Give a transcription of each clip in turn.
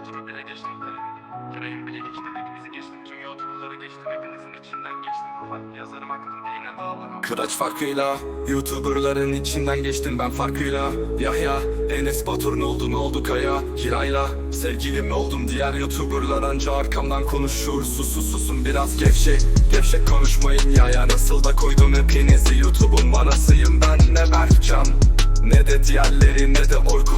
Batur'u bile geçtim Kirayım bile geçtim Hepinizi geçtim Tüm yolculukları geçtim Hepinizin içinden geçtim Farklı yazarım aklımda yine dağlar Kıraç farkıyla Youtuberların içinden geçtim ben farkıyla. Yahya Enes Batur ne oldu ne oldu Kaya? Kirayla Sevgilim oldum diğer Youtuberlar anca arkamdan konuşur. Sus sus susun biraz gevşek. Gevşek konuşmayın ya ya Nasıl da koydum hepinizi? Youtube'un manasıyım ben ne Berkcan ne de diğerleri ne de Orkun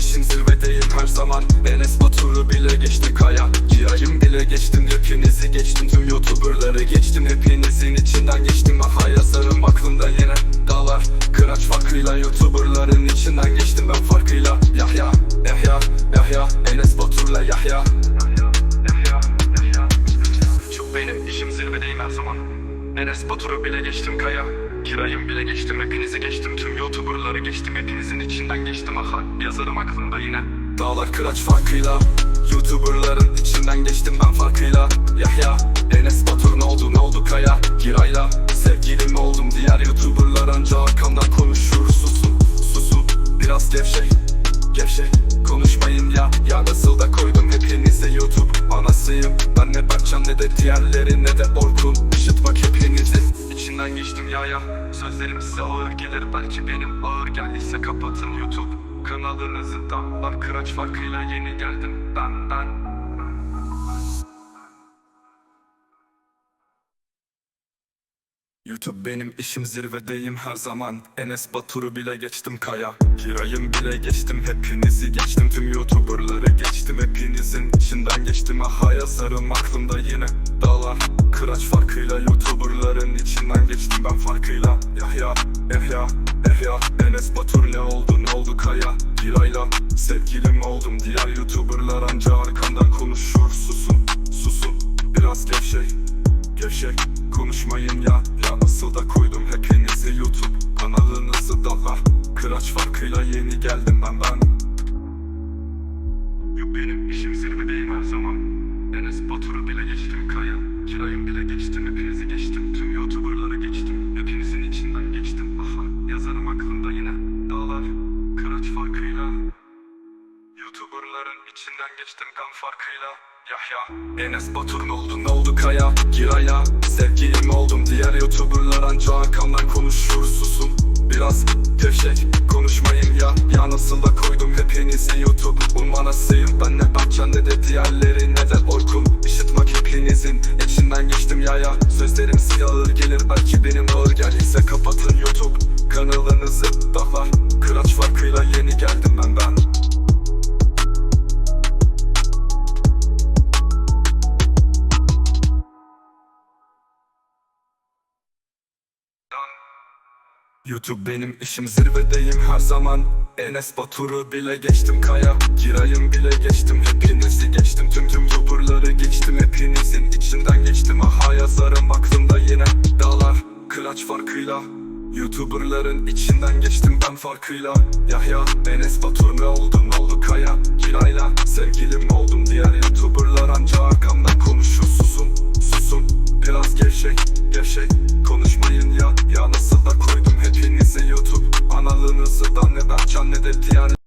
Youtuberların işin zirvedeyim her zaman. Enes Batur'u bile geçtim kaya. Kirayım bile geçtim hepinizi geçtim. Tüm Youtuberları geçtim hepinizin içinden geçtim. Aha yazarım aklımda yine dağlar. Kıraç farkıyla Youtuberların içinden geçtim ben farkıyla. Yahya, Yahya, Yahya Enes Batur'la Yahya. Benim işim zirvedeyim her zaman. Enes Batur'u bile geçtim kaya Kirayım bile geçtim hepinizi geçtim. Tüm youtuberları geçtim hepinizin içinden geçtim. Aha yazarım aklımda yine. Dağlar kıraç farkıyla Youtuberların içinden geçtim ben farkıyla. Yahya Enes Batur ne oldu ne oldu kaya? Kirayla sevgilim oldum diğer youtuberlar anca arkamdan konuşur. Susun susun biraz gevşek Gevşek. Konuşmayın ya Ya nasıl da koydum hepinize YouTube. Anasıyım ben ne Berkcan ne de diğerleri ne de Orkun. Hepinizin içinden geçtim ya ya Sözlerim size ağır gelir. Belki benim ağır geldiyse kapatın YouTube Kanalınızı dağlar kıraç farkıyla yeni geldim. Ben ben YouTube benim işim zirvedeyim her zaman. Enes Batur'u bile geçtim kaya. Kirayım bile geçtim hepinizi geçtim. Tüm youtuberları geçtim hepinizin içinden geçtim. Aha yazarım aklımda yine dağlar Kıraç farkıyla youtuberların içinden geçtim ben farkıyla. Yahya, Yahya, Yahya. Enes Batur ne oldu ne oldu kaya? Kirayla sevgilim oldum. Diğer youtuberlar anca arkamdan konuşur. Susun, susun. Biraz gevşek Gevşek konuşmayın ya. Ya nasıl da koydum hepinizi YouTube kanalınızı dala. Kıraç farkıyla yeni geldim ben ben. Yok benim işim zirvedeyim her zaman. Enes Batur'u bile geçtim kaya. Kirayım bile geçtim hepinizi geçtim. Tüm youtuberları geçtim. Hepinizin içinden geçtim. Aha yazarım aklımda yine. Dağlar kıraç farkıyla. Youtuberların içinden geçtim kan farkıyla. Yahya Enes Batur ne oldu ne oldu kaya? Giraya diğer anca arkamdan konuşur susun Biraz gevşek konuşmayın ya. Ya nasıl da koydum hepinizi YouTube Ummanasıyım ben ne Berkcan ne de diğerleri ne de Orkun Işıtmak hepinizin içinden geçtim ya ya. Sözlerim size ağır gelir belki benim ağır geldiyse kapatın YouTube Kanalınızı. Dağlar Kıraç farkıyla yeni geldim ben ben YouTube benim işim zirvedeyim her zaman. Enes Batur'u bile geçtim kaya. Girayım bile geçtim hepinizi geçtim. Tüm tüm youtuberları geçtim hepinizin içinden geçtim. Aha yazarım aklımda yine dağlar. Kıraç farkıyla Youtuberların içinden geçtim ben farkıyla. Yahya Enes Batur gevşek gevşek Konuşmayın ya ya nasıl da koydum hepinizi YouTube Analığınızı da ne can ne de diğer